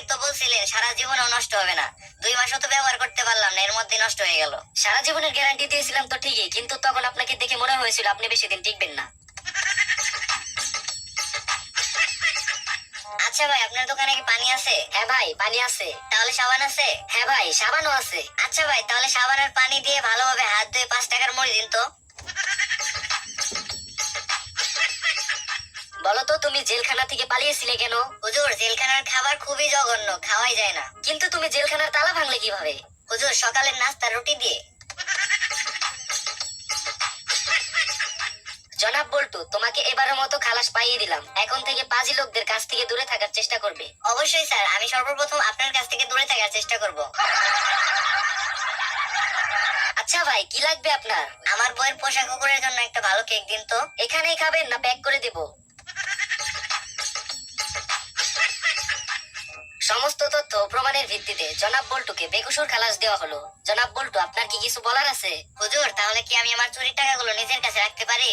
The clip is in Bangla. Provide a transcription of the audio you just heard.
আগে তো বলছিলেন, সারা জীবনও নষ্ট হবে না। দুই মাসও তো ব্যবহার করতে পারলাম না, এর মধ্যে নষ্ট হয়ে গেল। সারা জীবনের গ্যারান্টি দিয়েছিলাম তো ঠিকই, কিন্তু তখন আপনাকে দেখে মনে হয়েছিল আপনি বেশি দিন টিকবেন না। আচ্ছা ভাই, আপনার দোকানে কি পানি আছে? হ্যাঁ ভাই, পানি আছে। তাহলে সাবান আছে? হ্যাঁ ভাই, সাবানও আছে। আচ্ছা ভাই, তাহলে সাবানের পানি দিয়ে ভালোভাবে হাত ধুয়ে পাঁচ টাকার মুড়ি দিন তো। বলো তো তুমি জেলখানা থেকে পালিয়েছিলে কেন? হুজুর, জেলখানার খাবার খুবই জঘন্য, খাওয়াই যায় না। কিন্তু তুমি জেলখানার তালা ভাঙলে কীভাবে? হুজুর, সকালের নাস্তা, রুটি দিয়ে। জনাব বল্টু, তোমাকে এবারের মতো খালাস পাইয়ে দিলাম। এখন থেকে পাজি লোকদের কাছ থেকে দূরে থাকার চেষ্টা করবে। অবশ্যই, স্যার। আমি সর্বপ্রথম আপনার কাছ থেকে দূরে থাকার চেষ্টা করব। আচ্ছা ভাই, কি লাগবে আপনার? আমার বইয়ের পোশাক কুকুরের জন্য একটা ভালো কেক দিন তো। এখানেই খাবেন না, প্যাক করে দেব। সমস্ত তথ্য প্রমাণের ভিত্তিতে জনাব বল্টুকে বেকসুর খালাস দেওয়া হলো। জনাব বল্টু, আপনার কি কিছু বলার আছে? হুজুর, তাহলে কি আমি আমার চুরির টাকাগুলো নিজের কাছে রাখতে পারি?